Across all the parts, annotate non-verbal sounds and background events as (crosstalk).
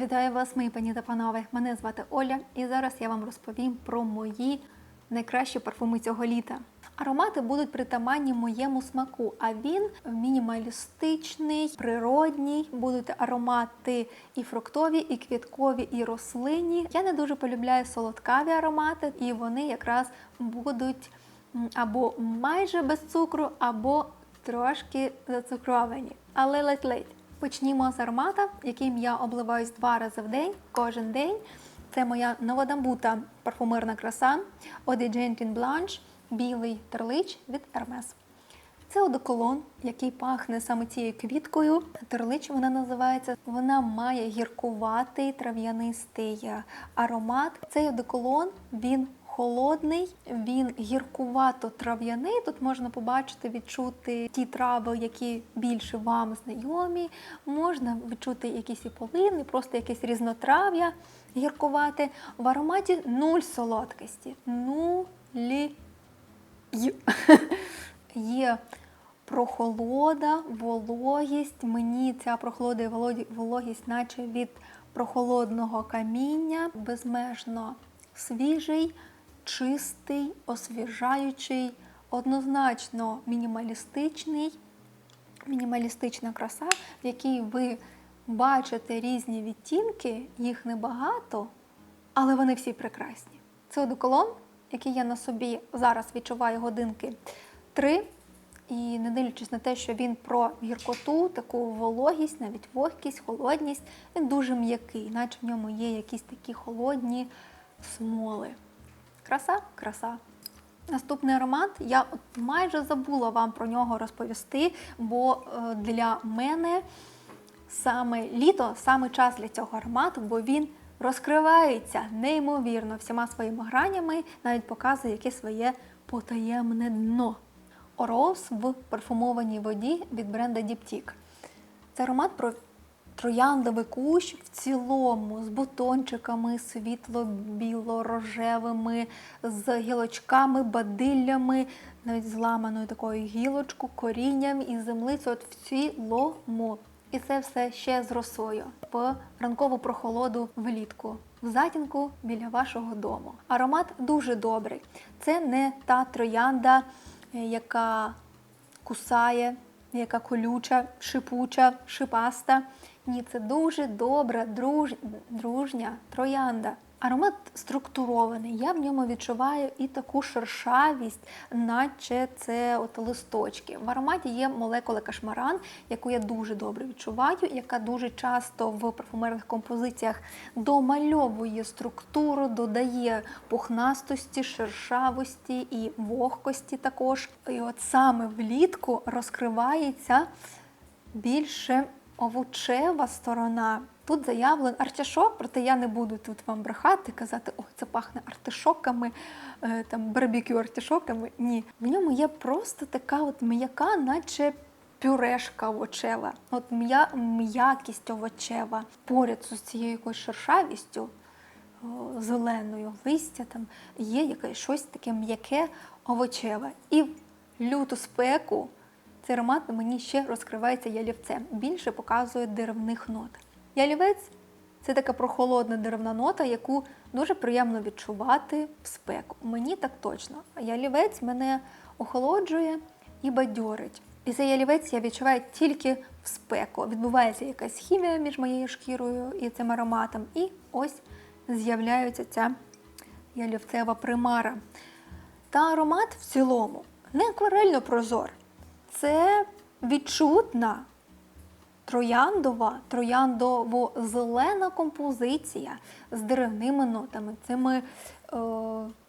Вітаю вас, мої пані та панове. Мене звати Оля, і зараз я вам розповім про мої найкращі парфуми цього літа. Аромати будуть притаманні моєму смаку, а він мінімалістичний, природній. Будуть аромати і фруктові, і квіткові, і рослинні. Я не дуже полюбляю солодкаві аромати, і вони якраз будуть або майже без цукру, або трошки зацукровані. Але ледь-ледь. Почнімо з аромата, яким я обливаюсь два рази в день, кожен день. Це моя новодамбута парфумерна краса de Gentin Blanche білий терлич від Hermes. Це одеколон, який пахне саме цією квіткою. Терлич вона називається. Вона має гіркуватий трав'янистий е, аромат. Цей одеколон він холодний, він гіркувато трав'яний. Тут можна побачити, відчути ті трави, які більше вам знайомі. Можна відчути якісь і полини, просто якесь різнотрав'я гіркувате. В ароматі нуль солодкості. Нулі. Є прохолода, вологість. Мені ця прохолода і вологість, наче від прохолодного каміння, безмежно свіжий, чистий, освіжаючий, однозначно мінімалістичний, мінімалістична краса, в якій ви бачите різні відтінки, їх небагато, але вони всі прекрасні. Це одеколон, який я на собі зараз відчуваю годинки три. І не дивлячись на те, що він про гіркоту, таку вологість, навіть вогкість, холодність, він дуже м'який, наче в ньому є якісь такі холодні смоли. Краса, краса. Наступний аромат, я от майже забула вам про нього розповісти, бо е, для мене саме літо, саме час для цього аромату, бо він розкривається неймовірно всіма своїми гранями, навіть показує яке своє потаємне дно. Ороз в парфумованій воді від бренда Diptyque. Це аромат про трояндовий кущ в цілому, з бутончиками світло-біло-рожевими, з гілочками, бадиллями, навіть зламаною такою гілочку, корінням і землицю от в цілому. І це все ще з росою в ранкову прохолоду влітку, в затінку біля вашого дому. Аромат дуже добрий. Це не та троянда, е, яка кусає, яка колюча, шипуча, шипаста. Ні, це дуже добра, друж... дружня троянда. Аромат структурований. Я в ньому відчуваю і таку шершавість, наче це от листочки. В ароматі є молекула кашмаран, яку я дуже добре відчуваю, яка дуже часто в парфумерних композиціях домальовує структуру, додає пухнастості, шершавості і вогкості також. І от саме влітку розкривається більше овочева сторона. Тут заявлений артишок, проте я не буду тут вам брехати, казати, ой, це пахне артишоками, е, там барбекю артишоками. Ні. В ньому є просто така от м'яка, наче пюрешка овочева. От м'я, м'якість овочева. Поряд з цією якоюсь шершавістю, зеленою листя, там є якесь щось таке м'яке овочеве. І в люту спеку цей аромат мені ще розкривається ялівцем. Більше показує деревних нот. Ялівець це така прохолодна деревна нота, яку дуже приємно відчувати в спеку. Мені так точно. Ялівець мене охолоджує і бадьорить. І цей ялівець я відчуваю тільки в спеку. Відбувається якась хімія між моєю шкірою і цим ароматом. І ось з'являється ця ялівцева примара. Та аромат в цілому не акварельно прозор. Це відчутна трояндова, трояндово-зелена композиція з деревними нотами. Цими е,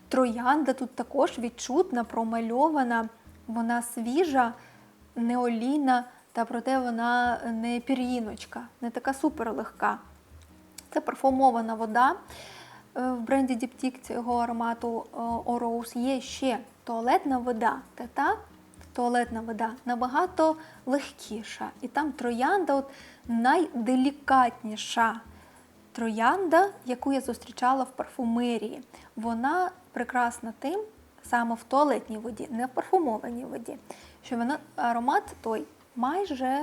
троянда тут також відчутна, промальована, вона свіжа, не олійна, та проте вона не пір'їночка, не така суперлегка. Це парфумована вода. Е, В бренді Diptyque цього аромату е, Orose є ще туалетна вода. Та та туалетна вода набагато легкіша. І там троянда от найделікатніша троянда, яку я зустрічала в парфумерії. Вона прекрасна тим, саме в туалетній воді, не в парфумованій воді, що вона аромат той майже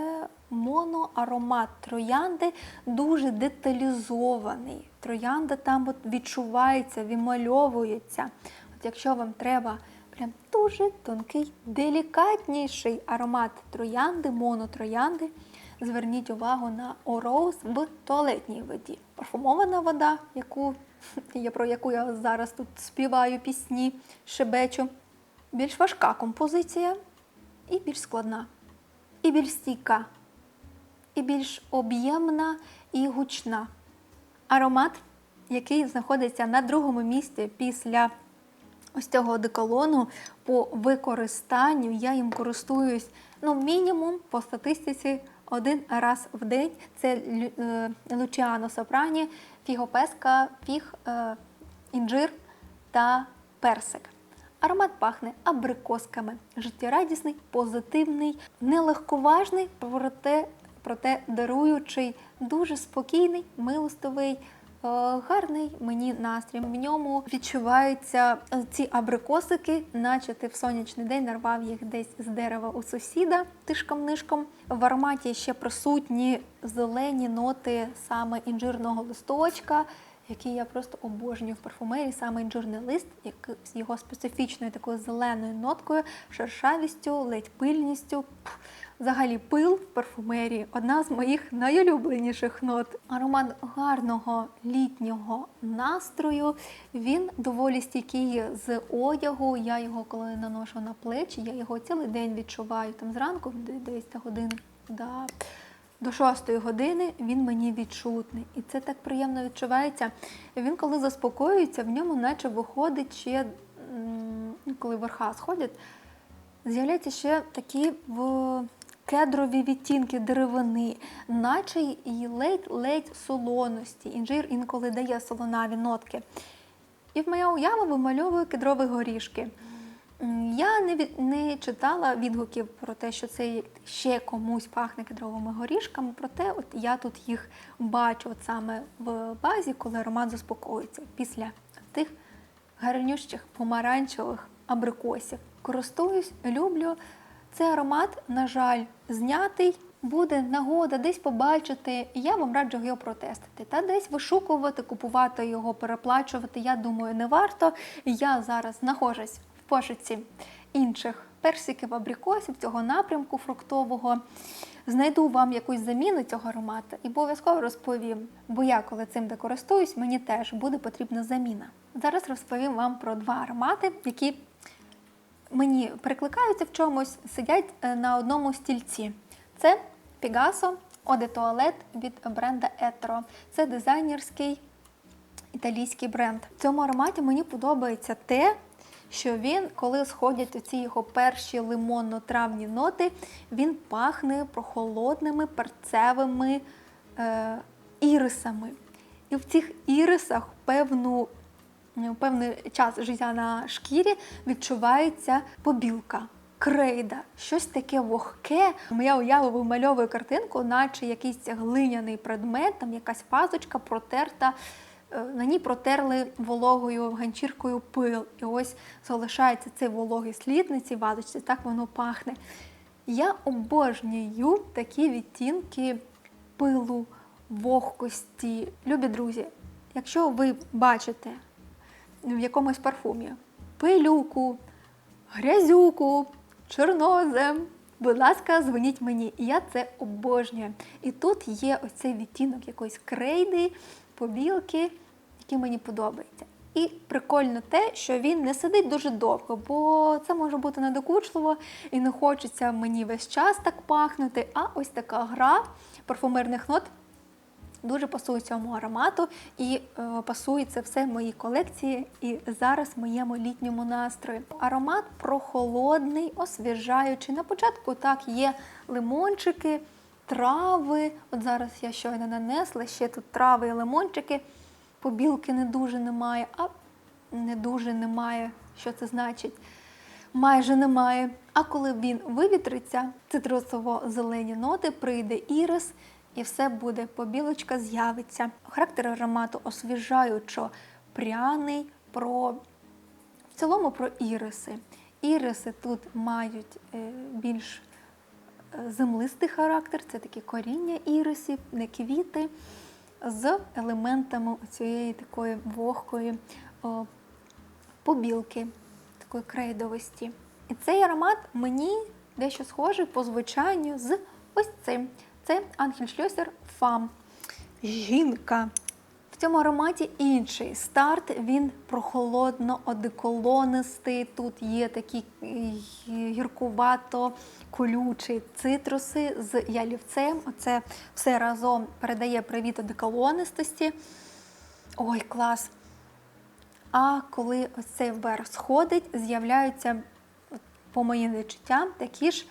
моноаромат троянди дуже деталізований. Троянда там от відчувається, вимальовується. От якщо вам треба прям дуже тонкий, делікатніший аромат троянди, монотроянди, зверніть увагу на Ороуз в туалетній воді. Парфумована вода, яку, про яку я зараз тут співаю пісні, шебечу. Більш важка композиція і більш складна, і більш стійка, і більш об'ємна і гучна. Аромат, який знаходиться на другому місці після ось цього одеколону по використанню. Я їм користуюсь ну, мінімум по статистиці один раз в день. Це е, Лучіано Сопрані, фігопеска, фіг, е, інжир та персик. Аромат пахне абрикосками, життєрадісний, позитивний, нелегковажний, проте, проте даруючий, дуже спокійний, милостивий, е, гарний мені настрій. В ньому відчуваються е, ці абрикосики, наче ти в сонячний день нарвав їх десь з дерева у сусіда тишком-нишком. В ароматі ще присутні зелені ноти саме інжирного листочка який я просто обожнюю в парфумерії, саме інжирний як з його специфічною такою зеленою ноткою, шершавістю, ледь пильністю. Взагалі, пил в парфумерії одна з моїх найулюбленіших нот. Аромат гарного літнього настрою. Він доволі стійкий з одягу. Я його коли наношу на плечі, я його цілий день відчуваю там зранку, десь та годин. Да. До шостої години він мені відчутний. І це так приємно відчувається. Він, коли заспокоюється, в ньому наче виходить ще, коли верха сходять, з'являються ще такі в кедрові відтінки деревини, наче і ледь-ледь солоності. Інжир інколи дає солонаві нотки. І в моя уява вимальовує кедрові горішки. Я не, від- не читала відгуків про те, що це ще комусь пахне кедровими горішками, проте от я тут їх бачу от саме в базі, коли аромат заспокоюється після тих гарнющих помаранчевих абрикосів. Користуюсь, люблю. Цей аромат, на жаль, знятий. Буде нагода десь побачити, і я вам раджу його протестити. Та десь вишукувати, купувати його, переплачувати. Я думаю, не варто. Я зараз знаходжусь в пошуці інших персиків, абрикосів, цього напрямку фруктового. Знайду вам якусь заміну цього аромату і обов'язково розповім. Бо я, коли цим де користуюсь, мені теж буде потрібна заміна. Зараз розповім вам про два аромати, які мені перекликаються в чомусь, сидять е, на одному стільці. Це Eau de Toilette від бренда Etro. Це дизайнерський італійський бренд. В цьому ароматі мені подобається те, що він, коли сходять оці його перші лимонно-травні ноти, він пахне прохолодними перцевими е, ірисами. І в цих ірисах певну певний час життя на шкірі відчувається побілка, крейда, щось таке вогке. Моя уява вимальовує картинку, наче якийсь глиняний предмет, там якась пазочка протерта. Е, На ній протерли вологою ганчіркою пил. І ось залишається цей вологий слід на цій вазочці, так воно пахне. Я обожнюю такі відтінки пилу, вогкості. Любі друзі, якщо ви бачите в якомусь парфумі пилюку, грязюку, чорнозем. Будь ласка, дзвоніть мені, і я це обожнюю. І тут є оцей відтінок якоїсь крейди, побілки, який мені подобається. І прикольно те, що він не сидить дуже довго, бо це може бути недокучливо і не хочеться мені весь час так пахнути. А ось така гра парфумерних нот дуже пасує цьому аромату і е, пасує це все моїй колекції і зараз моєму літньому настрої. Аромат прохолодний, освіжаючий. На початку так є лимончики, трави. От зараз я щойно нанесла ще тут трави і лимончики. Побілки не дуже немає, а не дуже немає. Що це значить? майже немає. А коли він вивітриться, цитрусово-зелені ноти, прийде ірис, і все буде, побілочка з'явиться. Характер аромату освіжаючо пряний, про в цілому про іриси. Іриси тут мають е, більш е, землистий характер, це такі коріння ірисів, не квіти, з елементами цієї такої вогкої о, побілки, такої крейдовості. І цей аромат мені дещо схожий по звучанню з ось цим. Це Анхельшльосер Фам. Жінка. В цьому ароматі інший старт, він прохолодно одеколонистий. Тут є такі е, гіркувато колючі цитруси з ялівцем. Оце все разом передає привіт одеколонистості. Ой, клас! А коли ось цей верх сходить, з'являються, по моїм відчуттям, такі ж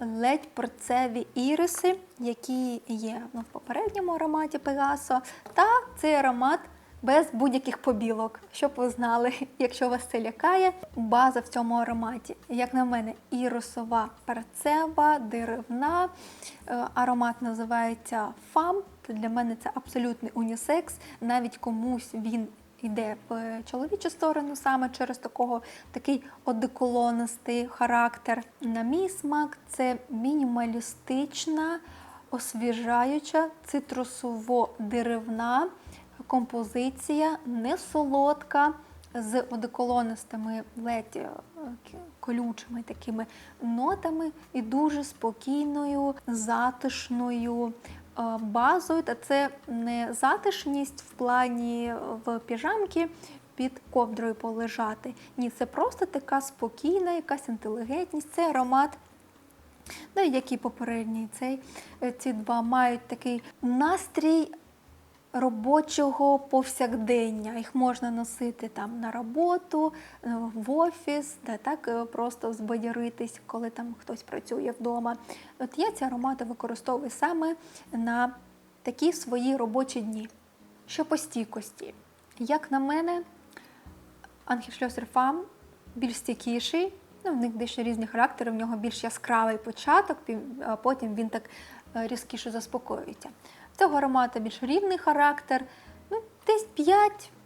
ледь перцеві іриси, які є ну, в попередньому ароматі Пегасо, та цей аромат без будь-яких побілок. Щоб ви знали, (laughs) якщо вас це лякає, база в цьому ароматі, як на мене, ірисова перцева, деревна. Е, Аромат називається фам. Для мене це абсолютний унісекс. Навіть комусь він йде в чоловічу сторону саме через такого такий одеколонистий характер. На мій смак це мінімалістична, освіжаюча, цитрусово-деревна композиція, не солодка, з одеколонистими ледь е, колючими такими нотами і дуже спокійною, затишною базою. Та це не затишність в плані е, в піжамки під ковдрою полежати. Ні, це просто така спокійна, якась інтелігентність, це аромат. Ну, як і попередній цей, е, ці два мають такий настрій робочого повсякдення. Їх можна носити там на роботу, е, в офіс, де так е, просто збадьоритись, коли там хтось працює вдома. От я ці аромати використовую саме на такі свої робочі дні. Що по стійкості. Як на мене, Фам більш стійкіший, ну, в них дещо різні характери, в нього більш яскравий початок, а потім він так е, різкіше заспокоюється. Цього аромату більш рівний характер, ну, десь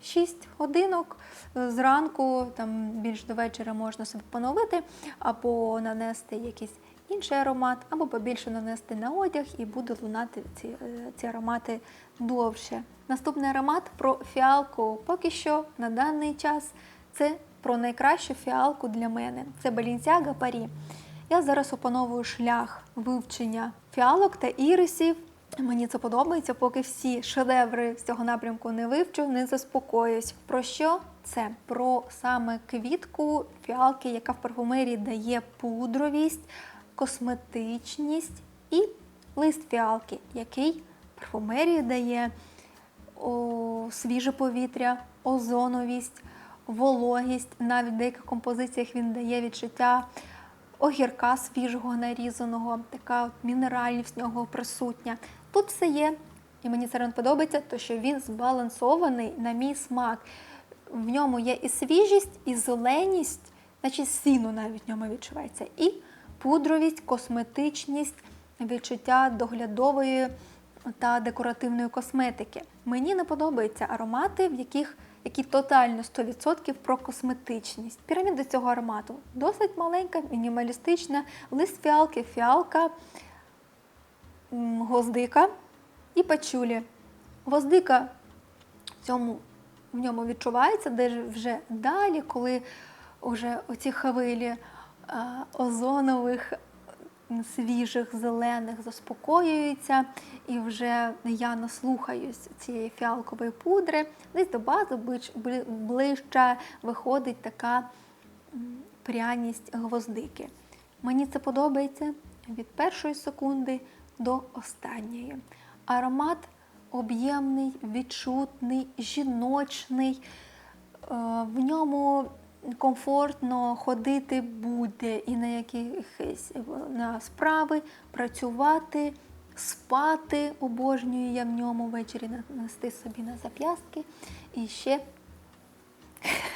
5-6 годинок е, зранку, там більш до вечора можна себе поновити, або нанести якийсь інший аромат, або побільше нанести на одяг і буде лунати ці, е, ці аромати довше. Наступний аромат про фіалку. Поки що на даний час це про найкращу фіалку для мене. Це Balenciaga Парі. Я зараз опановую шлях вивчення фіалок та ірисів. Мені це подобається, поки всі шедеври з цього напрямку не вивчу, не заспокоюсь. Про що це? Про саме квітку фіалки, яка в парфумерії дає пудровість, косметичність і лист фіалки, який парфумерії дає о, свіже повітря, озоновість, вологість. Навіть в деяких композиціях він дає відчуття огірка свіжого нарізаного, така от мінеральність в нього присутня. Тут все є, і мені це подобається, то що він збалансований на мій смак. В ньому є і свіжість, і зеленість, значить сіну навіть в ньому відчувається, і пудровість, косметичність, відчуття доглядової та декоративної косметики. Мені не подобаються аромати, в яких які тотально 100% про косметичність. Піраміда цього аромату досить маленька, мінімалістична, лист фіалки, фіалка, гвоздика і пачулі. Гвоздика в цьому в ньому відчувається, де вже далі, коли вже оці хвилі озонових свіжих, зелених заспокоюються, і вже я наслухаюсь цієї фіалкової пудри. Десь до бази ближче виходить така пряність гвоздики. Мені це подобається від першої секунди до останньої. Аромат об'ємний, відчутний, жіночний. Е, В ньому комфортно ходити буде і на якихось е, на справи, працювати, спати. Обожнюю я в ньому ввечері нанести собі на зап'ястки і ще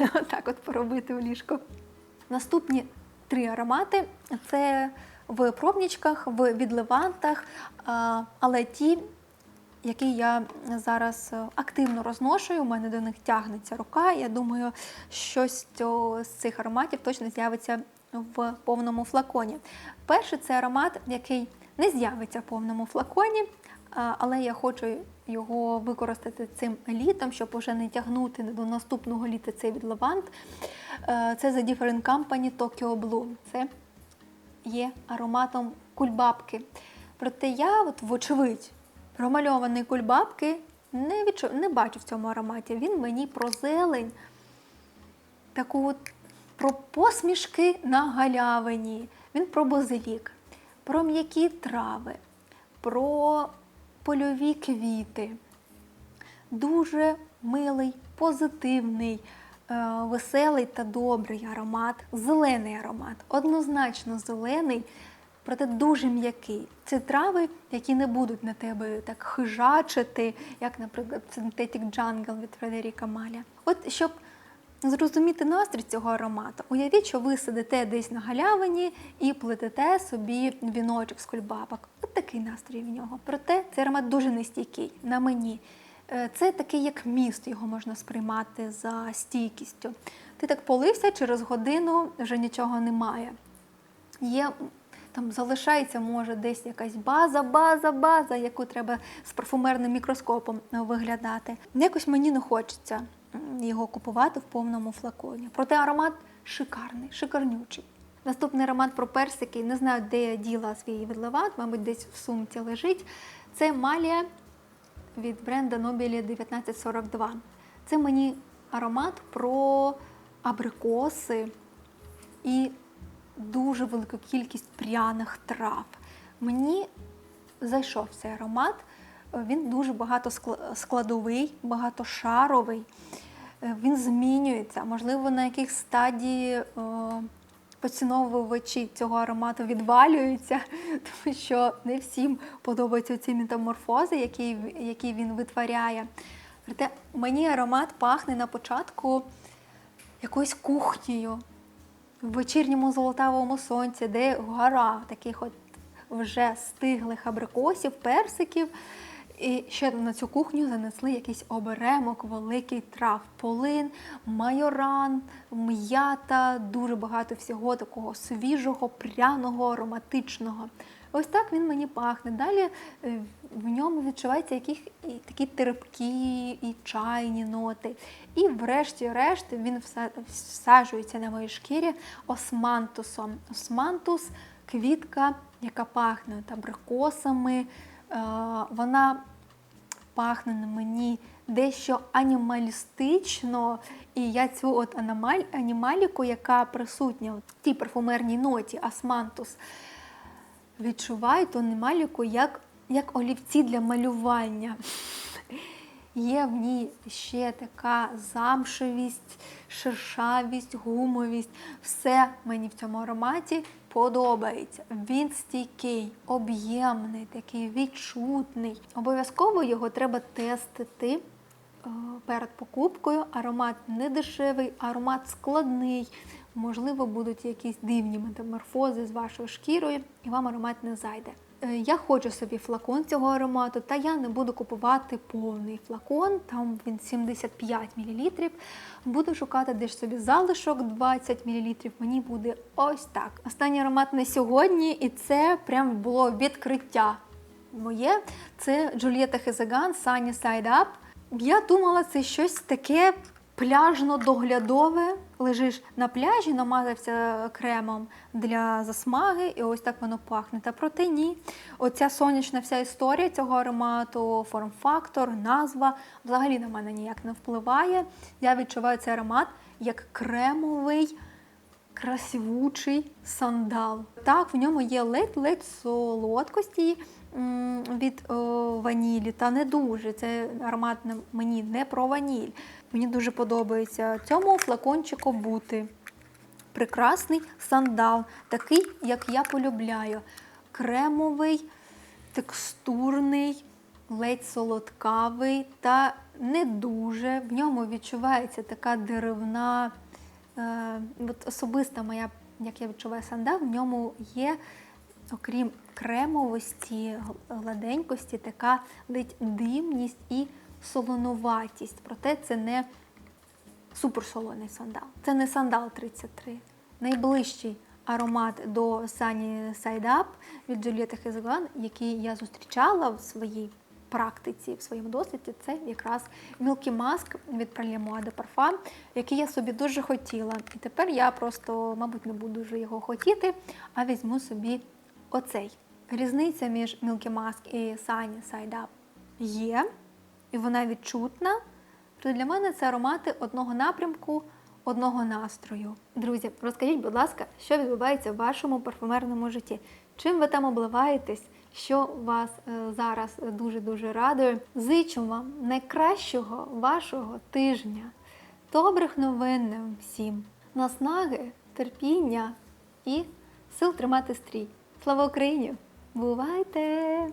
(laughs) отак от поробити в ліжко. Наступні три аромати це в пробнічках, в відливантах, але ті, які я зараз е, активно розношую, у мене до них тягнеться рука. Я думаю, щось з цих ароматів точно з'явиться в повному флаконі. Перший це аромат, який не з'явиться в повному флаконі, але я хочу його використати цим літом, щоб уже не тягнути до наступного літа цей від Е, Це The Different Company Tokyo Blue. Це є ароматом кульбабки. Проте я, от, вочевидь, промальований кульбабки не, відчу... не бачу в цьому ароматі. Він мені про зелень, таку от про посмішки на галявині. Він про базилік, про м'які трави, про польові квіти. Дуже милий, позитивний, веселий та добрий аромат, зелений аромат, однозначно зелений, проте дуже м'який. Це трави, які не будуть на тебе так хижачити, як, наприклад, Synthetic Jungle від Фредеріка Маля. От щоб зрозуміти настрій цього аромату, уявіть, що ви сидите десь на галявині і плетете собі віночок з кульбабок. От такий настрій в нього. Проте цей аромат дуже нестійкий на мені. Е, Це такий як міст, його можна сприймати за стійкістю. Ти так полився, через годину вже нічого немає. Є там залишається, може, десь якась база, база, база, яку треба з парфумерним мікроскопом виглядати. Якось мені не хочеться його купувати в повному флаконі. Проте аромат шикарний, шикарнючий. Наступний аромат про персики. Не знаю, де я діла свій відливат, мабуть, десь в сумці лежить. Це Малія від бренда Nobili 1942. Це мені аромат про абрикоси і дуже велику кількість пряних трав. Мені зайшов цей аромат. Він дуже багато складовий, багатошаровий. Е, Він змінюється. Можливо, на яких стадії е, поціновувачі цього аромату відвалюються, (laughs) тому що не всім подобаються ці метаморфози, які, які він витворяє. Проте мені аромат пахне на початку якоюсь кухнею, в вечірньому золотавому сонці, де гора таких от вже стиглих абрикосів, персиків. І ще на цю кухню занесли якийсь оберемок великий трав, полин, майоран, м'ята, дуже багато всього такого свіжого, пряного, ароматичного. Ось так він мені пахне. Далі е, в ньому відчуваються якісь такі терпкі і чайні ноти. І врешті-решт він вса- всаджується на моїй шкірі османтусом. Османтус квітка, яка пахне абрикосами. Е, Вона пахне на мені дещо анімалістично, і я цю от аномаль, анімаліку, яка присутня в тій парфумерній ноті Асмантус, відчуваю ту анімаліку як, як олівці для малювання. Є в ній ще така замшевість, шершавість, гумовість. Все мені в цьому ароматі подобається. Він стійкий, об'ємний, такий відчутний. Обов'язково його треба тестити е, перед покупкою. Аромат не дешевий, аромат складний. Можливо, будуть якісь дивні метаморфози з вашою шкірою, і вам аромат не зайде. Е, Я хочу собі флакон цього аромату, та я не буду купувати повний флакон, там він 75 мл. Буду шукати десь собі залишок 20 мл. Мені буде ось так. Останній аромат на сьогодні, і це прям було відкриття моє. Це Джульєта Хезеган Sunny Side Up. Я думала, це щось таке пляжно-доглядове. Лежиш на пляжі, намазався кремом для засмаги, і ось так воно пахне. Та проте ні. Оця сонячна вся історія цього аромату, форм-фактор, назва взагалі на мене ніяк не впливає. Я відчуваю цей аромат як кремовий красивучий сандал. Так, в ньому є ледь-ледь солодкості від ванілі, та не дуже. Це аромат мені не про ваніль. Мені дуже подобається цьому флакончику бути. Прекрасний сандал, такий, як я полюбляю. Кремовий, текстурний, ледь солодкавий та не дуже. В ньому відчувається така деревна, е, от особиста моя, як я відчуваю сандал, в ньому є, окрім кремовості, гладенькості, така ледь димність і солонуватість. Проте це не суперсолоний сандал. Це не сандал 33. Найближчий аромат до Sunny Side Up від Джулієти Хезелан, який я зустрічала в своїй практиці, в своєму досвіді, це якраз Milky Mask від Mois de Parfum, який я собі дуже хотіла. І тепер я просто, мабуть, не буду вже його хотіти, а візьму собі оцей. Різниця між Milky Mask і Sunny Side Up є, і вона відчутна. То для мене це аромати одного напрямку, одного настрою. Друзі, розкажіть, будь ласка, що відбувається в вашому парфумерному житті? Чим ви там обливаєтесь? Що вас е, зараз дуже-дуже радує? Зичу вам найкращого вашого тижня, добрих новин всім, наснаги, терпіння і сил тримати стрій. Слава Україні! Бувайте!